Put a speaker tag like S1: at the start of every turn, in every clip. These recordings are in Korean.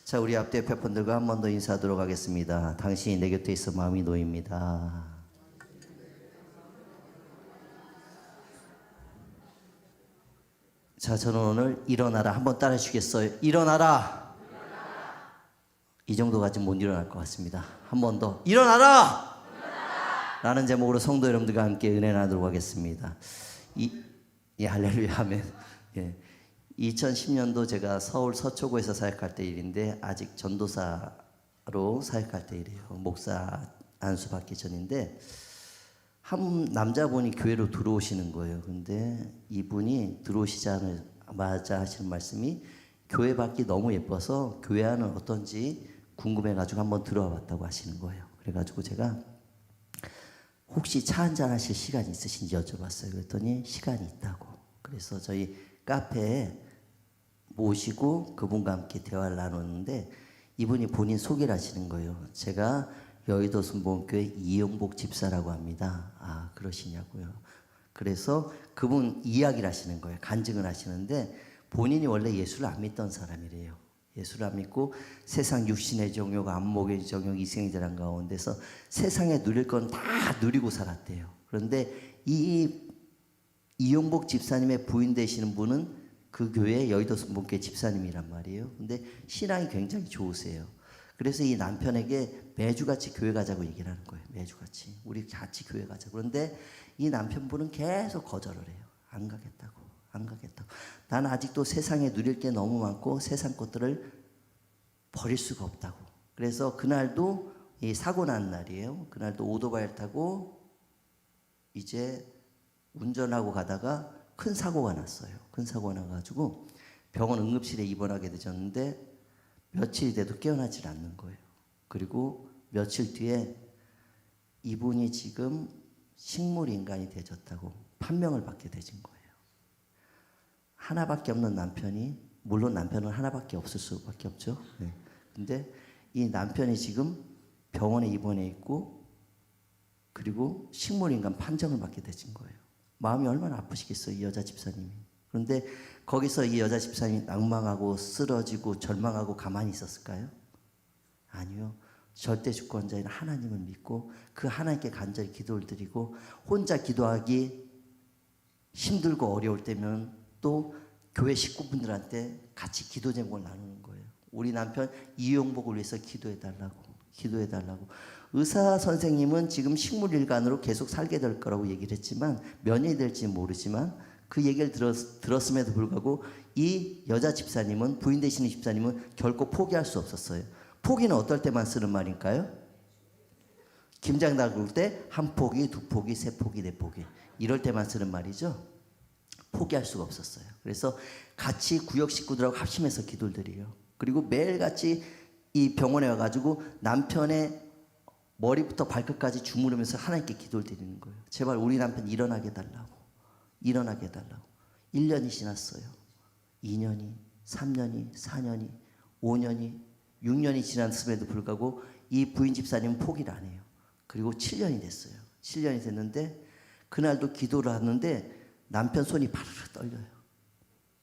S1: 자, 우리 앞뒤 페폰들과 한 번 더 인사하도록 하겠습니다. 당신이 내 곁에 있어 마음이 놓입니다. 자, 저는 오늘 일어나라 한번 따라 주시겠어요? 일어나라. 이 정도까지 못 일어날 것 같습니다. 한 번 더. 일어나라! 라는 제목으로 성도 여러분들과 함께 은혜 나누도록 하겠습니다. 이, 예, 할렐루야, 아멘. 예. 2010년도 제가 서울 서초구에서 사역할 때 일인데 아직 전도사로 사역할 때 일이에요. 목사 안수 받기 전인데 한 남자분이 교회로 들어오시는 거예요. 근데 이분이 들어오시자마자 하시는 말씀이 교회 밖이 너무 예뻐서 교회 안은 어떤지 궁금해가지고 한번 들어와 봤다고 하시는 거예요. 그래가지고 제가 혹시 차 한잔 하실 시간 있으신지 여쭤봤어요. 그랬더니 시간이 있다고. 그래서 저희 카페에 모시고 그분과 함께 대화를 나눴는데 이분이 본인 소개를 하시는 거예요. 제가 여의도 순복음교회 이용복 집사라고 합니다. 아, 그러시냐고요. 그래서 그분 이야기를 하시는 거예요. 간증을 하시는데 본인이 원래 예수를 안 믿던 사람이래요. 예수를 안 믿고 세상 육신의 정욕, 안목의 정욕, 이생들한 가운데서 세상에 누릴 건 다 누리고 살았대요. 그런데 이 이용복 집사님의 부인 되시는 분은 그 교회 여의도 순복교회 집사님이란 말이에요. 근데 신앙이 굉장히 좋으세요. 그래서 이 남편에게 매주 같이 교회 가자고 얘기를 하는 거예요. 매주 같이. 우리 같이 교회 가자. 그런데 이 남편분은 계속 거절을 해요. 안 가겠다고. 안 가겠다고. 나는 아직도 세상에 누릴 게 너무 많고 세상 것들을 버릴 수가 없다고. 그래서 그날도 이 사고 난 날이에요. 그날도 오토바이를 타고 이제 운전하고 가다가 큰 사고가 났어요. 큰 사고가 나가지고 병원 응급실에 입원하게 되셨는데 며칠이 돼도 깨어나질 않는 거예요. 그리고 며칠 뒤에 이분이 지금 식물 인간이 되졌다고 판명을 받게 되진 거예요. 하나밖에 없는 남편이 물론 남편은 하나밖에 없을 수밖에 없죠. 네. 근데 이 남편이 지금 병원에 입원해 있고 그리고 식물 인간 판정을 받게 되진 거예요. 마음이 얼마나 아프시겠어요, 이 여자 집사님이. 그런데 거기서 이 여자 집사님이 낭망하고 쓰러지고 절망하고 가만히 있었을까요? 아니요. 절대 주권자인 하나님을 믿고 그 하나님께 간절히 기도를 드리고 혼자 기도하기 힘들고 어려울 때면 또 교회 식구분들한테 같이 기도 제목을 나누는 거예요. 우리 남편 이용복을 위해서 기도해 달라고 기도해 달라고 의사 선생님은 지금 식물일간으로 계속 살게 될 거라고 얘기를 했지만 면이 될지 모르지만 그 얘기를 들었, 들었 음에도 불구하고 이 여자 집사님은 부인 되시는 집사님은 결코 포기할 수 없었어요. 포기는 어떨 때만 쓰는 말일까요? 김장 담글 때 한 포기, 두 포기, 세 포기, 네 포기 이럴 때만 쓰는 말이죠. 포기할 수가 없었어요. 그래서 같이 구역 식구들하고 합심해서 기도를 드려요. 그리고 매일같이 이 병원에 와가지고 남편의 머리부터 발끝까지 주무르면서 하나님께 기도를 드리는 거예요. 제발 우리 남편 일어나게 해달라고. 일어나게 해달라고. 1년이 지났어요. 2년이, 3년이, 4년이, 5년이, 6년이 지났음에도 불구하고 이 부인 집사님은 포기를 안 해요. 그리고 7년이 됐어요. 7년이 됐는데 그날도 기도를 하는데 남편 손이 바르르 떨려요.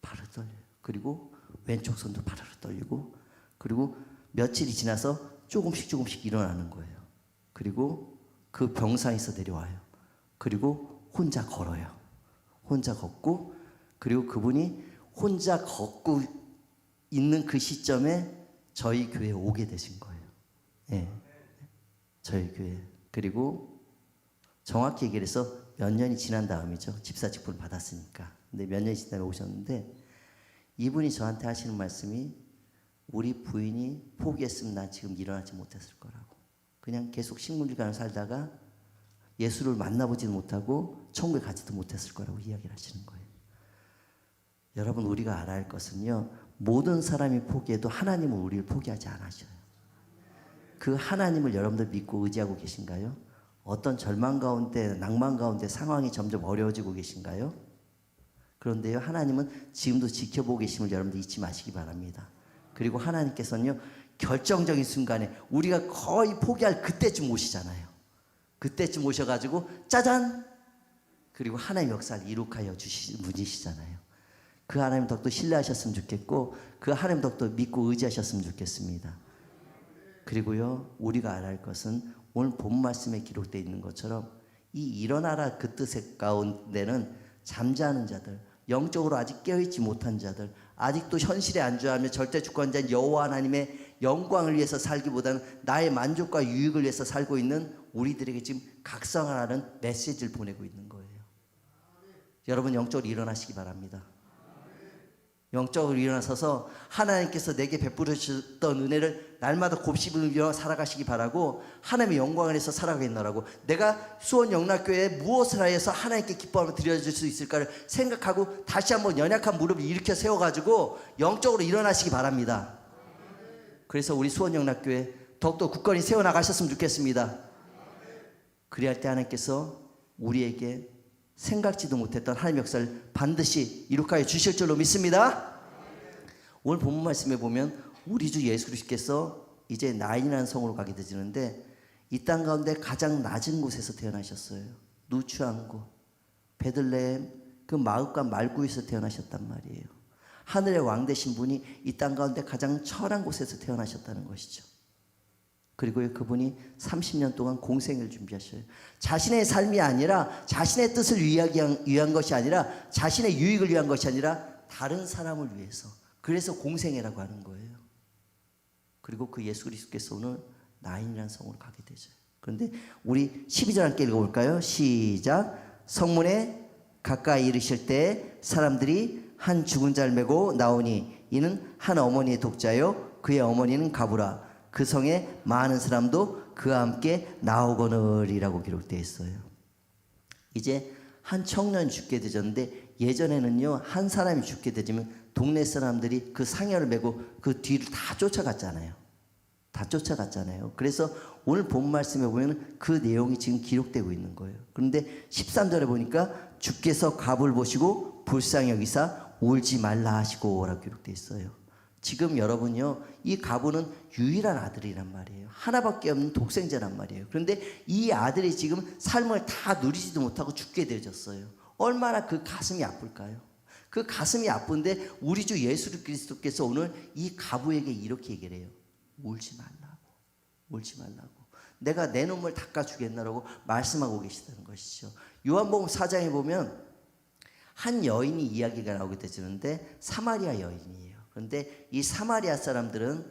S1: 바르르 떨려요. 그리고 왼쪽 손도 바르르 떨리고 그리고 며칠이 지나서 조금씩 조금씩 일어나는 거예요. 그리고 그 병상에서 내려와요. 그리고 혼자 걸어요. 혼자 걷고 그리고 그분이 혼자 걷고 있는 그 시점에 저희 교회에 오게 되신 거예요. 예. 저희 교회. 그리고 정확히 얘기를 해서 몇 년이 지난 다음이죠. 집사 직분을 받았으니까. 근데 몇 년이 지나면 오셨는데 이분이 저한테 하시는 말씀이 우리 부인이 포기했으면 난 지금 일어나지 못했을 거라고. 그냥 계속 식물일간을 살다가 예수를 만나보지도 못하고 천국에 가지도 못했을 거라고 이야기를 하시는 거예요. 여러분 우리가 알아야 할 것은요. 모든 사람이 포기해도 하나님은 우리를 포기하지 않으셔요. 그 하나님을 여러분들 믿고 의지하고 계신가요? 어떤 절망 가운데, 낭만 가운데 상황이 점점 어려워지고 계신가요? 그런데요, 하나님은 지금도 지켜보고 계심을 여러분들 잊지 마시기 바랍니다. 그리고 하나님께서는요, 결정적인 순간에 우리가 거의 포기할 그때쯤 오시잖아요. 그때쯤 오셔가지고, 짜잔! 그리고 하나님의 역사를 이룩하여 주시는 분이시잖아요. 그 하나님 덕도 신뢰하셨으면 좋겠고 그 하나님 덕도 믿고 의지하셨으면 좋겠습니다. 그리고요 우리가 알아야 할 것은 오늘 본 말씀에 기록되어 있는 것처럼 이 일어나라 그 뜻의 가운데는 잠자는 자들 영적으로 아직 깨어있지 못한 자들 아직도 현실에 안주하며 절대 주권자인 여호와 하나님의 영광을 위해서 살기보다는 나의 만족과 유익을 위해서 살고 있는 우리들에게 지금 각성하라는 메시지를 보내고 있는 거예요. 여러분 영적으로 일어나시기 바랍니다. 영적으로 일어나서서 하나님께서 내게 베풀어 주셨던 은혜를 날마다 곱씹으며 살아가시기 바라고 하나님의 영광을 해서 살아가겠노라고 내가 수원 영락교회에 무엇을 하여서 하나님께 기뻐함을 드려줄 수 있을까를 생각하고 다시 한번 연약한 무릎을 일으켜 세워가지고 영적으로 일어나시기 바랍니다. 그래서 우리 수원 영락교회 더욱더 굳건히 세워나가셨으면 좋겠습니다. 그리할 때 하나님께서 우리에게 생각지도 못했던 하나님 역사를 반드시 이룩하여 주실 줄로 믿습니다. 오늘 본문 말씀에 보면 우리 주 예수 그리스도께서 이제 나인이라는 성으로 가게 되지는데 이 땅 가운데 가장 낮은 곳에서 태어나셨어요. 누추한 곳, 베들레헴 그 마을과 말구에서 태어나셨단 말이에요. 하늘의 왕 되신 분이 이 땅 가운데 가장 처한 곳에서 태어나셨다는 것이죠. 그리고 그분이 30년 동안 공생을 준비하셔요. 자신의 삶이 아니라 자신의 뜻을 위한, 것이 아니라 자신의 유익을 위한 것이 아니라 다른 사람을 위해서. 그래서 공생이라고 하는 거예요. 그리고 그 예수 그리스도께서 오늘 나인이라는 성으로 가게 되죠. 그런데 우리 12절 함께 읽어볼까요? 시작. 성문에 가까이 이르실 때 사람들이 한 죽은 자를 메고 나오니 이는 한 어머니의 독자요 그의 어머니는 가부라 그 성에 많은 사람도 그와 함께 나오거늘이라고 기록되어 있어요. 이제 한 청년 죽게 되졌는데 예전에는요 한 사람이 죽게 되면 동네 사람들이 그 상여를 메고 그 뒤를 다 쫓아갔잖아요. 다 쫓아갔잖아요. 그래서 오늘 본 말씀에 보면 그 내용이 지금 기록되고 있는 거예요. 그런데 13절에 보니까 주께서 갑을 보시고 불쌍히 여기사 울지 말라 하시고라고 기록되어 있어요. 지금 여러분요, 이 가부는 유일한 아들이란 말이에요. 하나밖에 없는 독생자란 말이에요. 그런데 이 아들이 지금 삶을 다 누리지도 못하고 죽게 되어졌어요. 얼마나 그 가슴이 아플까요? 그 가슴이 아픈데 우리 주 예수 그리스도께서 오늘 이 가부에게 이렇게 얘기를 해요. 울지 말라고. 울지 말라고. 내가 내 눈물 닦아주겠나라고 말씀하고 계시다는 것이죠. 요한복음 4장에 보면 한 여인이 이야기가 나오게 되지는데 사마리아 여인이에요. 그런데 이 사마리아 사람들은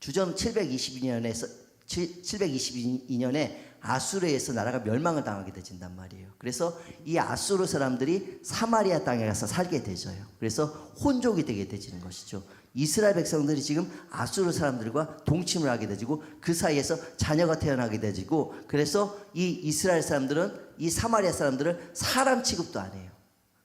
S1: 주전 722년에서 722년에 아수르에서 나라가 멸망을 당하게 되진단 말이에요. 그래서 이 아수르 사람들이 사마리아 땅에 가서 살게 되져요. 그래서 혼족이 되게 되지는 것이죠. 이스라엘 백성들이 지금 아수르 사람들과 동침을 하게 되지고 그 사이에서 자녀가 태어나게 되지고 그래서 이 이스라엘 사람들은 이 사마리아 사람들을 사람 취급도 안 해요.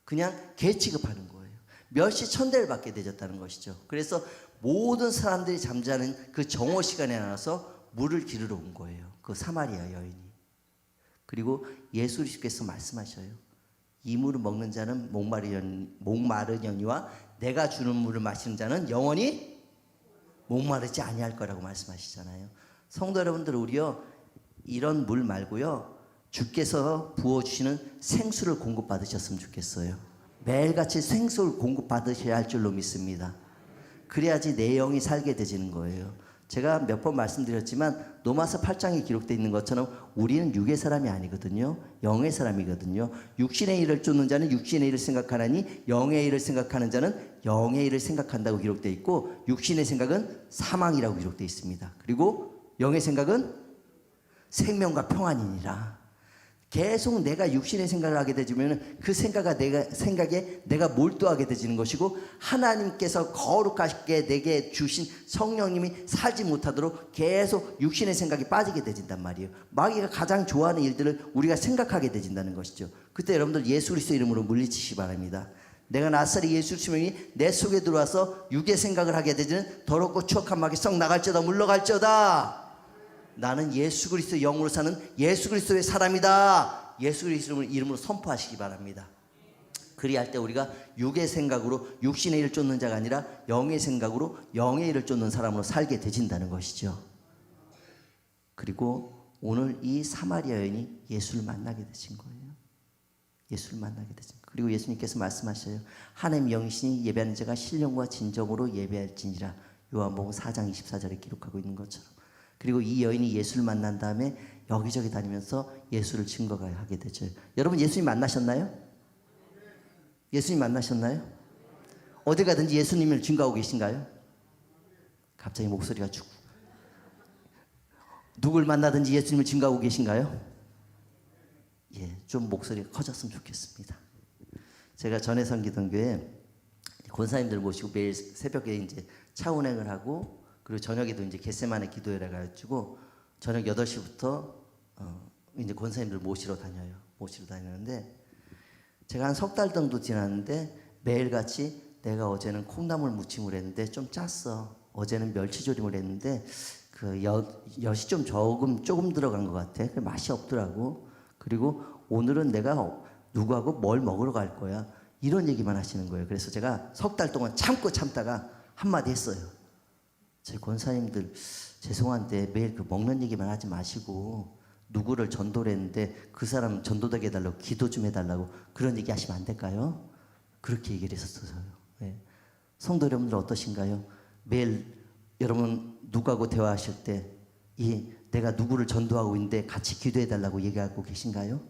S1: 그냥 개 취급하는 거예요. 멸시 천대를 받게 되졌다는 것이죠. 그래서 모든 사람들이 잠자는 그 정오 시간에 나와서 물을 기르러 온 거예요. 그 사마리아 여인이. 그리고 예수 그리스도께서 말씀하셔요. 이 물을 먹는 자는 목마르년, 목마르려니와 내가 주는 물을 마시는 자는 영원히 목마르지 아니할 거라고 말씀하시잖아요. 성도 여러분들 우리요 이런 물 말고요 주께서 부어 주시는 생수를 공급 받으셨으면 좋겠어요. 매일같이 생수를 공급 받으셔야 할 줄로 믿습니다. 그래야지 내 영이 살게 되지는 거예요. 제가 몇 번 말씀드렸지만 로마서 8장에 기록되어 있는 것처럼 우리는 육의 사람이 아니거든요. 영의 사람이거든요. 육신의 일을 쫓는 자는 육신의 일을 생각하나니 영의 일을 생각하는 자는 영의 일을 생각한다고 기록되어 있고 육신의 생각은 사망이라고 기록되어 있습니다. 그리고 영의 생각은 생명과 평안이니라. 계속 내가 육신의 생각을 하게 되지면 그 생각가 내가 생각에 내가 몰두하게 되지는 것이고 하나님께서 거룩하게 내게 주신 성령님이 살지 못하도록 계속 육신의 생각이 빠지게 되진단 말이에요. 마귀가 가장 좋아하는 일들을 우리가 생각하게 되진다는 것이죠. 그때 여러분들 예수 그리스도 이름으로 물리치시 바랍니다. 내가 낯설이 예수 주명이 내 속에 들어와서 육의 생각을 하게 되지는 더럽고 추악한 마귀 썩 나갈지어다 물러갈지어다. 나는 예수 그리스도 영으로 사는 예수 그리스도의 사람이다. 예수 그리스도 이름으로 선포하시기 바랍니다. 그리할 때 우리가 육의 생각으로 육신의 일을 쫓는 자가 아니라 영의 생각으로 영의 일을 쫓는 사람으로 살게 되진다는 것이죠. 그리고 오늘 이 사마리아 여인이 예수를 만나게 되신 거예요. 예수를 만나게 되죠. 그리고 예수님께서 말씀하셔요. 하나님 영이시니 예배하는 자가 신령과 진정으로 예배할지니라. 요한복음 4장 24절에 기록하고 있는 것처럼. 그리고 이 여인이 예수를 만난 다음에 여기저기 다니면서 예수를 증거하게 되죠. 여러분 예수님 만나셨나요? 예수님 만나셨나요? 어디 가든지 예수님을 증거하고 계신가요? 갑자기 목소리가 죽고 누굴 만나든지 예수님을 증거하고 계신가요? 예, 좀 목소리가 커졌으면 좋겠습니다. 제가 섬기던 교회 권사님들 모시고 매일 새벽에 이제 차 운행을 하고 그리고 저녁에도 이제 겟세만의 기도회를 가지고 저녁 8시부터 어, 이제 권사님들 모시러 다녀요. 모시러 다니는데 제가 한 석 달 정도 지났는데 매일같이 내가 어제는 콩나물 무침을 했는데 좀 짰어. 어제는 멸치조림을 했는데 그 엿, 엿이 좀 조금 조금 들어간 것 같아. 그 맛이 없더라고. 그리고 오늘은 내가 누구하고 뭘 먹으러 갈 거야. 이런 얘기만 하시는 거예요. 그래서 제가 석 달 동안 참고 참다가 한마디 했어요. 제 권사님들 죄송한데 매일 그 먹는 얘기만 하지 마시고 누구를 전도를 했는데 그 사람 전도되게 해달라고 기도 좀 해달라고 그런 얘기 하시면 안 될까요? 그렇게 얘기를 했었어요. 예. 성도 여러분들 어떠신가요? 매일 여러분 누구하고 대화하실 때 이 내가 누구를 전도하고 있는데 같이 기도해 달라고 얘기하고 계신가요?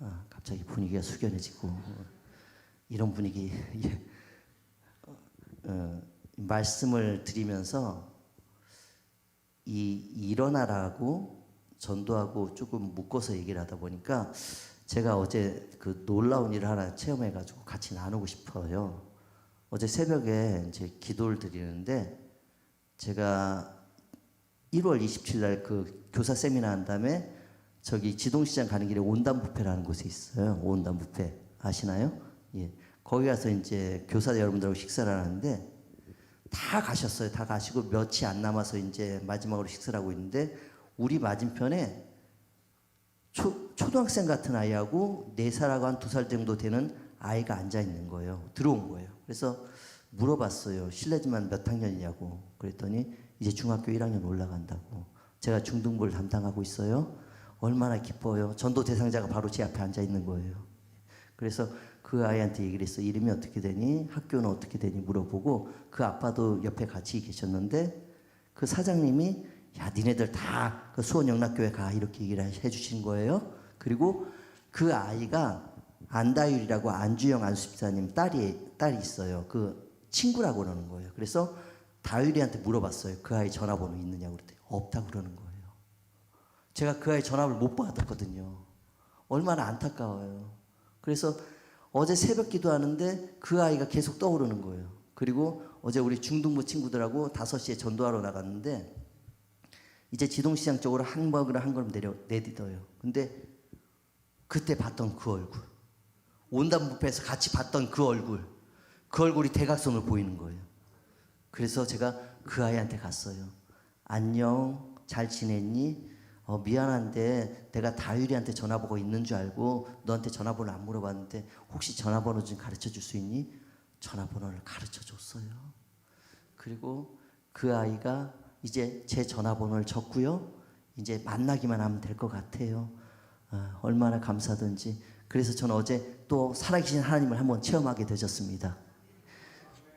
S1: 아, 갑자기 분위기가 숙연해지고 이런 분위기 예. 어, 어, 말씀을 드리면서 이 일어나라고 전도하고 조금 묶어서 얘기를 하다 보니까 제가 어제 그 놀라운 일을 하나 체험해 가지고 같이 나누고 싶어요. 어제 새벽에 이제 기도를 드리는데 제가 1월 27일 날 그 교사 세미나 한 다음에 저기 지동시장 가는 길에 온담 뷔페라는 곳이 있어요. 온담 뷔페 아시나요? 예. 거기 가서 이제 교사 여러분들하고 식사를 하는데 다 가셨어요. 다 가시고 며칠 안 남아서 이제 마지막으로 식사를 하고 있는데 우리 맞은편에 초, 초등학생 같은 아이하고 네 살하고 한두살 정도 되는 아이가 앉아 있는 거예요. 들어온 거예요. 그래서 물어봤어요. 실례지만 몇 학년이냐고. 그랬더니 이제 중학교 1학년 올라간다고. 제가 중등부를 담당하고 있어요. 얼마나 기뻐요. 전도 대상자가 바로 제 앞에 앉아 있는 거예요. 그래서 그 아이한테 얘기를 했어. 이름이 어떻게 되니? 학교는 어떻게 되니? 물어보고 그 아빠도 옆에 같이 계셨는데 그 사장님이 야, 니네들 다 그 수원영락교회 가 이렇게 얘기를 해주신 거예요. 그리고 그 아이가 안다율이라고 안주영 안수집사님 딸이 딸이 있어요. 그 친구라고 그러는 거예요. 그래서 다율이한테 물어봤어요. 그 아이 전화번호 있느냐고 그랬더니 없다고 그러는 거예요. 제가 그 아이 전화를 못 받았거든요. 얼마나 안타까워요. 그래서 어제 새벽 기도하는데 그 아이가 계속 떠오르는 거예요. 그리고 어제 우리 중등부 친구들하고 5시에 전도하러 나갔는데 이제 지동시장 쪽으로 한 걸음 한 걸음 내려 내딛어요. 근데 그때 봤던 그 얼굴, 온담 뷔페에서 같이 봤던 그 얼굴, 그 얼굴이 대각선으로 보이는 거예요. 그래서 제가 그 아이한테 갔어요. 안녕, 잘 지냈니? 어, 미안한데 내가 다율이한테 전화번호 있는 줄 알고 너한테 전화번호 안 물어봤는데 혹시 전화번호 좀 가르쳐 줄 수 있니? 전화번호를 가르쳐 줬어요. 그리고 그 아이가 이제 제 전화번호를 적고요. 이제 만나기만 하면 될 것 같아요. 아, 얼마나 감사든지. 그래서 저는 어제 또 살아계신 하나님을 한번 체험하게 되셨습니다.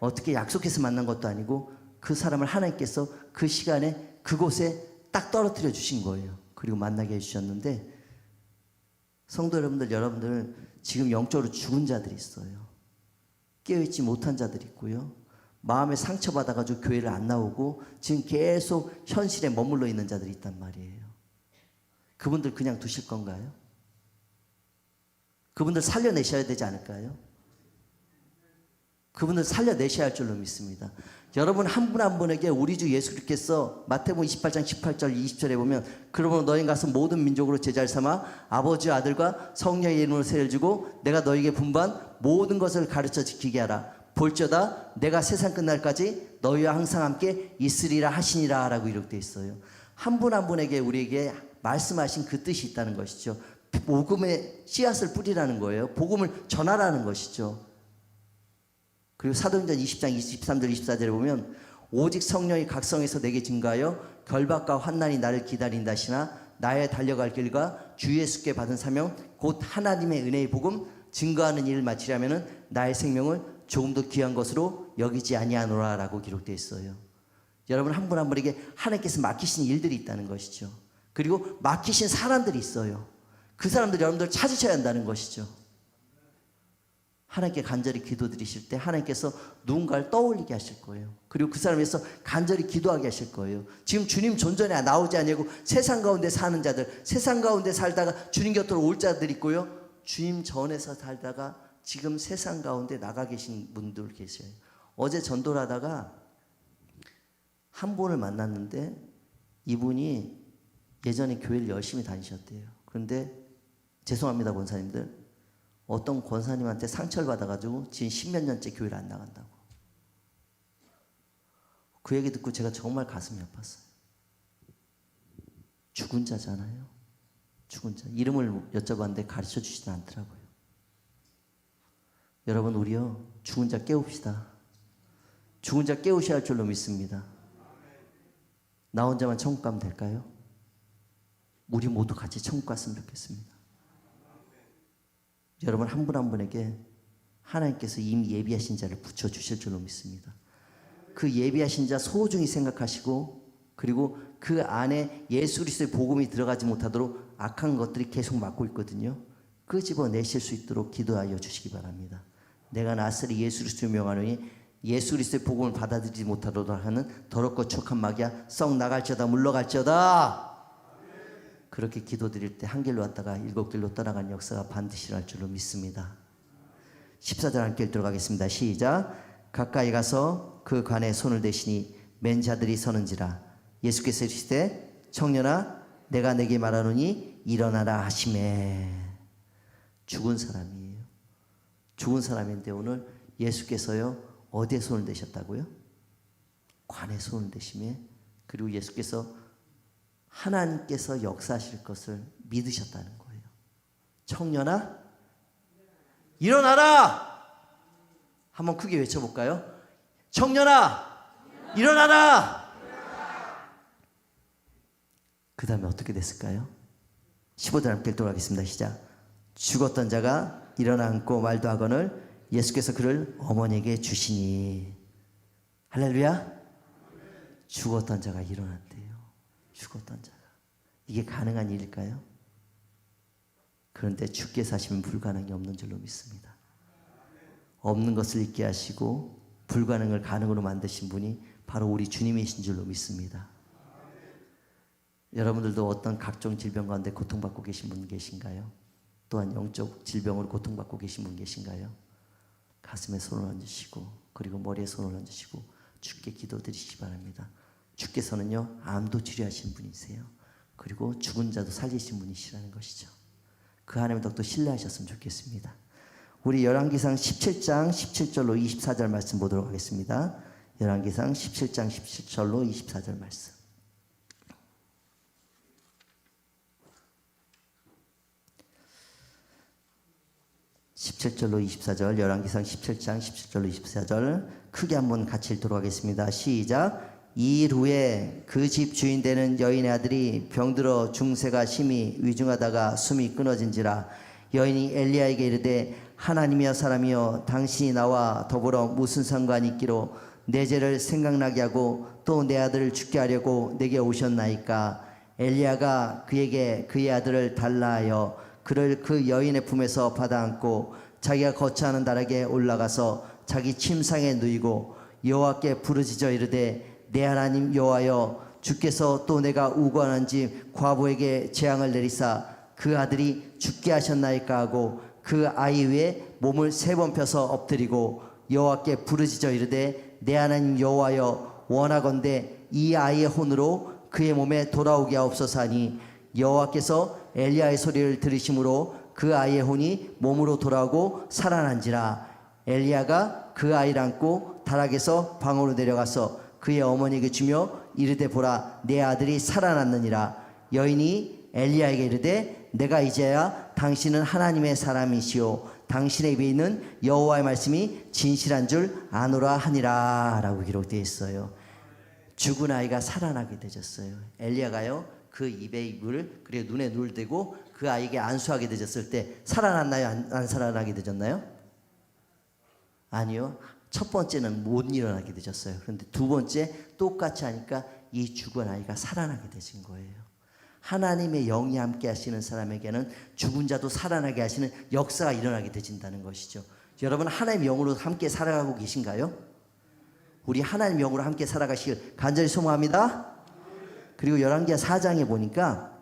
S1: 어떻게 약속해서 만난 것도 아니고 그 사람을 하나님께서 그 시간에 그곳에 딱 떨어뜨려 주신 거예요. 그리고 만나게 해주셨는데 성도 여러분들, 여러분들 지금 영적으로 죽은 자들이 있어요. 깨어있지 못한 자들이 있고요. 마음에 상처받아가지고 교회를 안 나오고 지금 계속 현실에 머물러 있는 자들이 있단 말이에요. 그분들 그냥 두실 건가요? 그분들 살려내셔야 되지 않을까요? 그분들 살려내셔야 할 줄로 믿습니다. 여러분 한 분 한 분에게 우리 주 예수 그리스도께서 마태복음 28장 18절 20절에 보면 그러므로 너희 가서 모든 민족으로 제자를 삼아 아버지와 아들과 성령의 이름으로 세를 주고 내가 너에게 분반 모든 것을 가르쳐 지키게 하라. 볼저다 내가 세상 끝날까지 너희와 항상 함께 있으리라 하시니라 라고 이렇게 되어 있어요. 한 분 한 분에게 우리에게 말씀하신 그 뜻이 있다는 것이죠. 복음의 씨앗을 뿌리라는 거예요. 복음을 전하라는 것이죠. 그리고 사도행전 20장 23절 24절에 보면 오직 성령이 각성해서 내게 증가하여 결박과 환난이 나를 기다린다시나 나의 달려갈 길과 주 예수께 받은 사명 곧 하나님의 은혜의 복음 증거하는 일을 마치려면은 나의 생명을 조금 더 귀한 것으로 여기지 아니하노라라고 기록되어 있어요. 여러분 한 분 한 분에게 하나님께서 맡기신 일들이 있다는 것이죠. 그리고 맡기신 사람들이 있어요. 그 사람들 여러분들 찾으셔야 한다는 것이죠. 하나님께 간절히 기도드리실 때 하나님께서 누군가를 떠올리게 하실 거예요. 그리고 그 사람을 위해서 간절히 기도하게 하실 거예요. 지금 주님 존전에 나오지 아니고 세상 가운데 사는 자들, 세상 가운데 살다가 주님 곁으로 올 자들 있고요. 주님 전에서 살다가 지금 세상 가운데 나가 계신 분들 계셔요. 어제 전도를 하다가 한 분을 만났는데 이분이 예전에 교회를 열심히 다니셨대요. 그런데 죄송합니다, 권사님들. 어떤 권사님한테 상처를 받아가지고 지금 십몇 년째 교회를 안 나간다고. 그 얘기 듣고 제가 정말 가슴이 아팠어요. 죽은 자잖아요. 죽은 자. 이름을 여쭤봤는데 가르쳐 주시진 않더라고요. 여러분, 우리요, 죽은 자 깨웁시다. 죽은 자 깨우셔야 할 줄로 믿습니다. 나 혼자만 천국 가면 될까요? 우리 모두 같이 천국 갔으면 좋겠습니다. 여러분 한분한 분에게 하나님께서 이미 예비하신 자를 붙여 주실 줄로 믿습니다. 그 예비하신 자 소중히 생각하시고 그리고 그 안에 예수 그리스도의 복음이 들어가지 못하도록 악한 것들이 계속 막고 있거든요. 끄집어 내실 수 있도록 기도하여 주시기 바랍니다. 내가 나스리 예수 그리스도의 명하노니 예수 그리스도의 복음을 받아들이지 못하도록 하는 더럽고 촉한 마귀야 썩 나갈지어다 물러갈지어다 그렇게 기도드릴 때 한 길로 왔다가 일곱 길로 떠나간 역사가 반드시 일어날 줄로 믿습니다. 14절 함께 들어가겠습니다. 시작. 가까이 가서 그 관에 손을 대시니 맨 자들이 서는지라 예수께서 이르시되 청년아 내가 내게 말하노니 일어나라 하심에 죽은 사람이에요. 죽은 사람인데 오늘 예수께서요 어디에 손을 대셨다고요? 관에 손을 대심에 그리고 예수께서 하나님께서 역사하실 것을 믿으셨다는 거예요. 청년아, 일어나라! 한번 크게 외쳐볼까요? 청년아, 일어나라! 그 다음에 어떻게 됐을까요? 15절 함께 돌아가겠습니다. 시작. 죽었던 자가 일어나 앉고 말도 하거늘 예수께서 그를 어머니에게 주시니 할렐루야 죽었던 자가 일어났대요. 죽었던 자가. 이게 가능한 일일까요? 그런데 죽게 사시면 불가능이 없는 줄로 믿습니다. 없는 것을 있게 하시고 불가능을 가능으로 만드신 분이 바로 우리 주님이신 줄로 믿습니다. 여러분들도 어떤 각종 질병 가운데 고통받고 계신 분 계신가요? 또한 영적 질병으로 고통받고 계신 분 계신가요? 가슴에 손을 얹으시고 그리고 머리에 손을 얹으시고 주께 기도드리시기 바랍니다. 주께서는요 암도 치료하신 분이세요. 그리고 죽은 자도 살리신 분이시라는 것이죠. 그 하나님을 더욱더 신뢰하셨으면 좋겠습니다. 우리 열왕기상 17장 17절로 24절 말씀 보도록 하겠습니다. 열왕기상 17장 17절로 24절 말씀. (17절로 24절) 열왕기상 (17장) (17절로 24절) 크게 한번 같이 읽도록 하겠습니다 시작 이일 후에 그 집 주인 되는 여인의 아들이 병들어 중세가 심히 위중하다가 숨이 끊어진지라 여인이 엘리야에게 이르되 하나님이여 사람이여 당신이 나와 더불어 무슨 상관이 있기로 내 죄를 생각나게 하고 또 내 아들을 죽게 하려고 내게 오셨나이까? 엘리야가 그에게 그의 아들을 달라 하여 그를 그 여인의 품에서 받아 안고 자기가 거처하는 나락에 올라가서 자기 침상에 누이고 여호와께 부르짖어 이르되 내 하나님 여호와여 주께서 또 내가 우관한지 과부에게 재앙을 내리사 그 아들이 죽게 하셨나이까 하고 그 아이 위에 몸을 세 번 펴서 엎드리고 여호와께 부르짖어 이르되 내 하나님 여호와여 원하건대 이 아이의 혼으로 그의 몸에 돌아오게 하옵소서 하니 여호와께서 엘리야의 소리를 들으심으로 그 아이의 혼이 몸으로 돌아오고 살아난지라. 엘리야가 그 아이를 안고 다락에서 방으로 내려가서 그의 어머니에게 주며 이르되 보라 내 아들이 살아났느니라 여인이 엘리야에게 이르되 내가 이제야 당신은 하나님의 사람이시오 당신의 입에 있는 여호와의 말씀이 진실한 줄 아노라 하니라라고 기록되어 있어요. 죽은 아이가 살아나게 되셨어요. 엘리야가요 그 입에 입을 그리고 눈에 눈을 대고 그 아이에게 안수하게 되졌을 때 살아났나요? 안, 안 살아나게 되졌나요? 아니요. 첫 번째는 못 일어나게 되셨어요. 그런데 두 번째 똑같이 하니까 이 죽은 아이가 살아나게 되신 거예요. 하나님의 영이 함께 하시는 사람에게는 죽은 자도 살아나게 하시는 역사가 일어나게 되진다는 것이죠. 여러분 하나님의 영으로 함께 살아가고 계신가요? 우리 하나님 영으로 함께 살아가시길 간절히 소망합니다. 그리고 열왕기하 4장에 보니까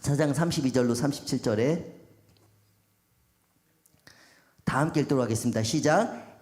S1: 4장 32절로 37절에 다 함께 읽도록 하겠습니다. 시작.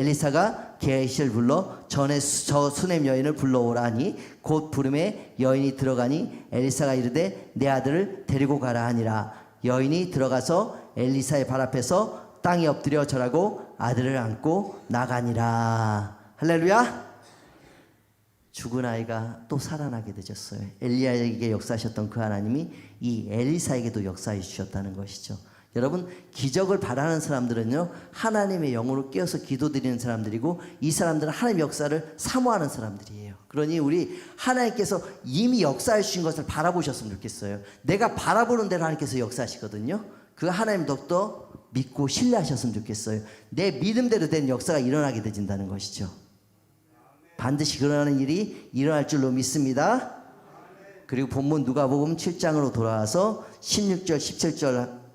S1: 엘리사가 게하시를 불러 전에 수- 저 수냄 여인을 불러오라니 곧 부름에 여인이 들어가니 엘리사가 이르되 내 아들을 데리고 가라 하니라 여인이 들어가서 엘리사의 발 앞에서 땅에 엎드려 절하고 아들을 안고 나가니라 할렐루야 죽은 아이가 또 살아나게 되셨어요. 엘리야에게 역사하셨던 그 하나님이 이 엘리사에게도 역사해 주셨다는 것이죠. 여러분 기적을 바라는 사람들은요 하나님의 영으로 깨어서 기도드리는 사람들이고 이 사람들은 하나님의 역사를 사모하는 사람들이에요. 그러니 우리 하나님께서 이미 역사해 주신 것을 바라보셨으면 좋겠어요. 내가 바라보는 대로 하나님께서 역사하시거든요. 그 하나님 덕도 믿고 신뢰하셨으면 좋겠어요. 내 믿음대로 된 역사가 일어나게 되진다는 것이죠. 반드시 그러는 일이 일어날 줄로 믿습니다. 그리고 본문 누가복음 7장으로 돌아와서 16절 17절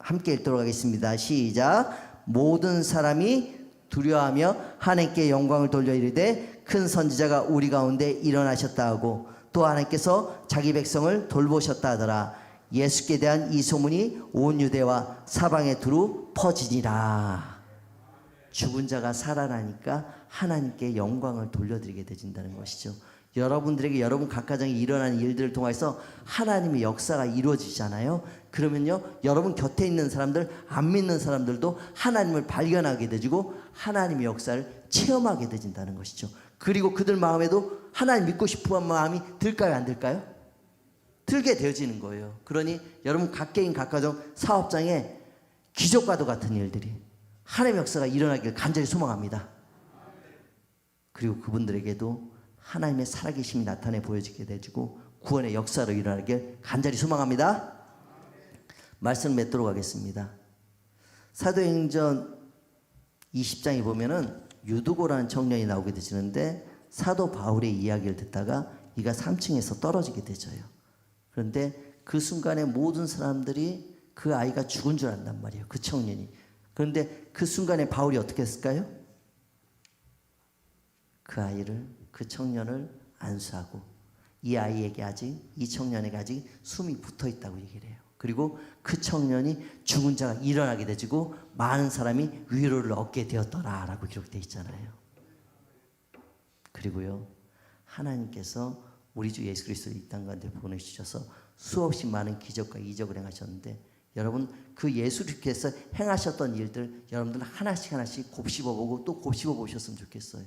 S1: 함께 읽도록 하겠습니다. 시작. 모든 사람이 두려워하며 하나님께 영광을 돌려 이르되 큰 선지자가 우리 가운데 일어나셨다 하고 또 하나님께서 자기 백성을 돌보셨다 하더라. 예수께 대한 이 소문이 온 유대와 사방에 두루 퍼지니라. 죽은 자가 살아나니까 하나님께 영광을 돌려드리게 되진다는 것이죠. 여러분들에게 여러분 각가정에 일어나는 일들을 통해서 하나님의 역사가 이루어지잖아요. 그러면요, 여러분 곁에 있는 사람들, 안 믿는 사람들도 하나님을 발견하게 되지고 하나님의 역사를 체험하게 되진다는 것이죠. 그리고 그들 마음에도 하나님 믿고 싶은 마음이 들까요, 안 들까요? 들게 되어지는 거예요. 그러니 여러분 각개인 각가정 사업장에 기적과도 같은 일들이 하나님의 역사가 일어나길 간절히 소망합니다. 그리고 그분들에게도 하나님의 살아계심이 나타내 보여지게 되고 구원의 역사로 일어나길 간절히 소망합니다. 말씀 맺도록 하겠습니다. 사도행전 20장에 보면은 유두고라는 청년이 나오게 되시는데 사도 바울의 이야기를 듣다가 이가 3층에서 떨어지게 되져요. 그런데 그 순간에 모든 사람들이 그 아이가 죽은 줄 안단 말이에요. 그 청년이. 그런데 그 순간에 바울이 어떻게 했을까요? 그 아이를 그 청년을 안수하고 이 아이에게 아직 이 청년에게 아직 숨이 붙어 있다고 얘기를 해요. 그리고 그 청년이 죽은 자가 일어나게 되지고 많은 사람이 위로를 얻게 되었더라라고 기록되어 있잖아요. 그리고요 하나님께서 우리 주 예수 그리스도를 이땅 가운데 보내주셔서 수없이 많은 기적과 이적을 행하셨는데 여러분 그 예수님께서 행하셨던 일들 여러분들 하나씩 하나씩 곱씹어 보고 또 곱씹어 보셨으면 좋겠어요.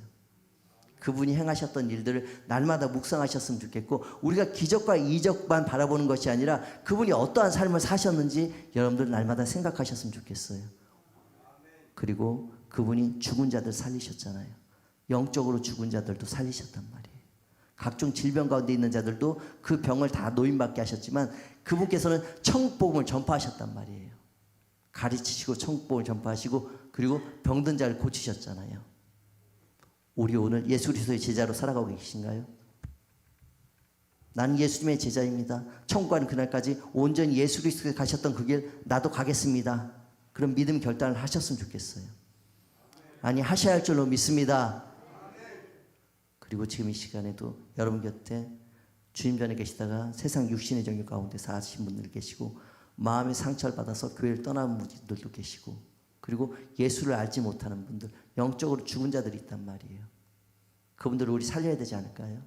S1: 그분이 행하셨던 일들을 날마다 묵상하셨으면 좋겠고 우리가 기적과 이적만 바라보는 것이 아니라 그분이 어떠한 삶을 사셨는지 여러분들 날마다 생각하셨으면 좋겠어요. 그리고 그분이 죽은 자들 살리셨잖아요. 영적으로 죽은 자들도 살리셨단 말이에요. 각종 질병 가운데 있는 자들도 그 병을 다 노인받게 하셨지만 그분께서는 천국복음을 전파하셨단 말이에요. 가르치시고 천국복음을 전파하시고 그리고 병든 자를 고치셨잖아요. 우리 오늘 예수 그리스도의 제자로 살아가고 계신가요? 나는 예수님의 제자입니다. 가는 그날까지 온전히 예수 그리스도에 가셨던 그 길 나도 가겠습니다. 그런 믿음 결단을 하셨으면 좋겠어요. 아니 하셔야 할 줄로 믿습니다. 그리고 지금 이 시간에도 여러분 곁에 주님 전에 계시다가 세상 육신의 정욕 가운데 사신 분들 계시고 마음의 상처를 받아서 교회를 떠나는 분들도 계시고 그리고 예수를 알지 못하는 분들 영적으로 죽은 자들이 있단 말이에요. 그분들을 우리 살려야 되지 않을까요?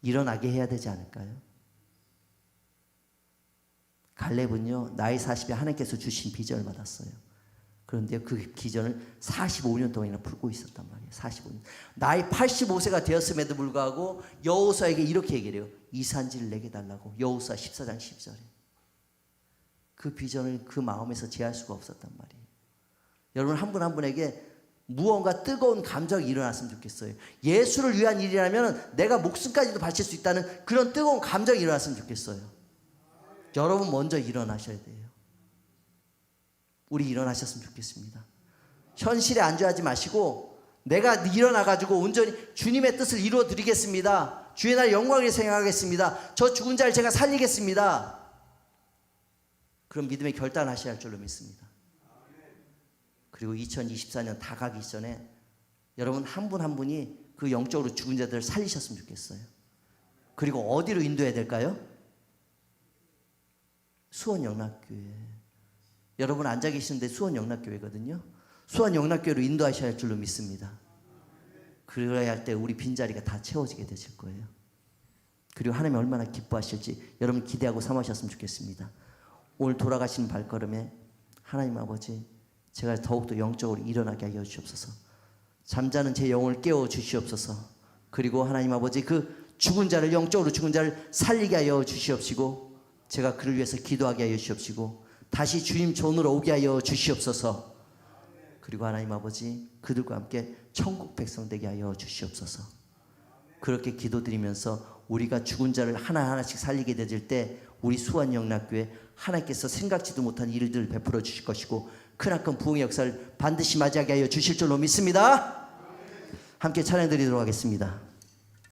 S1: 일어나게 해야 되지 않을까요? 갈렙은요 나이 40에 하나님께서 주신 비전을 받았어요. 그런데 그 비전을 45년 동안이나 풀고 있었단 말이에요. 45년. 나이 85세가 되었음에도 불구하고 여호수아에게 이렇게 얘기해요. 이 산지를 내게 달라고. 여호수아 14장 10절에. 그 비전을 그 마음에서 제할 수가 없었단 말이에요. 여러분 한 분 한 분에게 무언가 뜨거운 감정이 일어났으면 좋겠어요. 예수를 위한 일이라면 내가 목숨까지도 바칠 수 있다는 그런 뜨거운 감정이 일어났으면 좋겠어요. 여러분 먼저 일어나셔야 돼요. 우리 일어나셨으면 좋겠습니다. 현실에 안주하지 마시고 내가 일어나 가지고 온전히 주님의 뜻을 이루어 드리겠습니다. 주의 날 영광을 생각하겠습니다. 저 죽은 자를 제가 살리겠습니다. 그런 믿음의 결단하셔야 할 줄로 믿습니다. 그리고 2024년 다 가기 전에 여러분 한분한 분이 그 영적으로 죽은 자들을 살리셨으면 좋겠어요. 그리고 어디로 인도해야 될까요? 수원 영락교회. 여러분 앉아 계시는데 수원 영락교회거든요. 수원 영락교회로 인도하셔야 할 줄로 믿습니다. 그래야 할 때 우리 빈자리가 다 채워지게 되실 거예요. 그리고 하나님 얼마나 기뻐하실지 여러분 기대하고 삼으셨으면 좋겠습니다. 오늘 돌아가시는 발걸음에 하나님 아버지 제가 더욱더 영적으로 일어나게 하여 주시옵소서. 잠자는 제 영혼을 깨워 주시옵소서. 그리고 하나님 아버지 그 죽은 자를 영적으로 죽은 자를 살리게 하여 주시옵시고 제가 그를 위해서 기도하게 하여 주시옵시고 다시 주님 존으로 오게 하여 주시옵소서. 그리고 하나님 아버지 그들과 함께 천국 백성 되게 하여 주시옵소서. 그렇게 기도드리면서 우리가 죽은 자를 하나하나씩 살리게 되질 때 우리 수원 영락교회 하나님께서 생각지도 못한 일들을 베풀어 주실 것이고 크나큰 부흥의 역사를 반드시 맞이하게 하여 주실 줄로 믿습니다. 함께 찬양 드리도록 하겠습니다.